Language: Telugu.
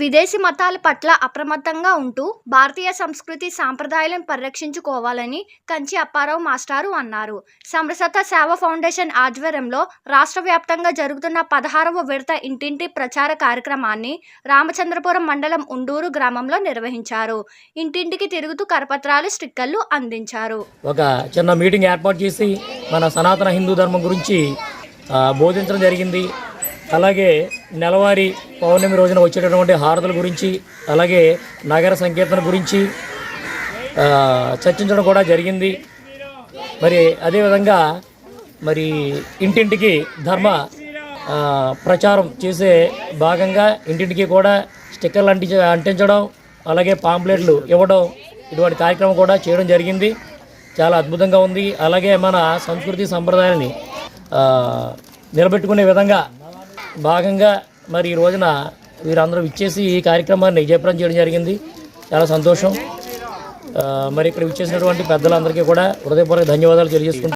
విదేశీ మతాల పట్ల అప్రమత్తంగా ఉంటూ భారతీయ సంస్కృతి సాంప్రదాయాలను పరిరక్షించుకోవాలని కంచి అప్పారావు మాస్టారు అన్నారు. సమరసత సేవ ఫౌండేషన్ ఆధ్వర్యంలో రాష్ట్ర వ్యాప్తంగా జరుగుతున్న పదహారవ విడత ఇంటింటి ప్రచార కార్యక్రమాన్ని రామచంద్రపురం మండలం ఉండూరు గ్రామంలో నిర్వహించారు. ఇంటింటికి తిరుగుతూ కరపత్రాలు స్టిక్కర్లు అందించారు. ఒక చిన్న మీటింగ్ ఏర్పాటు చేసి మన సనాతన హిందూ ధర్మం గురించి బోధించడం జరిగింది. అలాగే నెలవారీ పౌర్ణమి రోజున వచ్చేటటువంటి హారతుల గురించి అలాగే నగర సంకీర్తన గురించి చర్చించడం కూడా జరిగింది. మరి అదేవిధంగా మరి ఇంటింటికి ధర్మ ప్రచారం చేసే భాగంగా ఇంటింటికి కూడా స్టిక్కర్లు అంటించ అంటించడం అలాగే పాంప్లెట్లు ఇవ్వడం ఇటువంటి కార్యక్రమం కూడా చేయడం జరిగింది. చాలా అద్భుతంగా ఉంది. అలాగే మన సంస్కృతి సంప్రదాయాన్ని నిలబెట్టుకునే విధంగా భాగంగా మరి ఈ రోజున వీరందరూ ఇచ్చేసి ఈ కార్యక్రమాన్ని విజయప్రం చేయడం జరిగింది. చాలా సంతోషం. ఆ, మరి ఇక్కడ ఇచ్చేసినటువంటి పెద్దలందరికీ కూడా హృదయపూర్వక ధన్యవాదాలు తెలియజేసుకుంటాం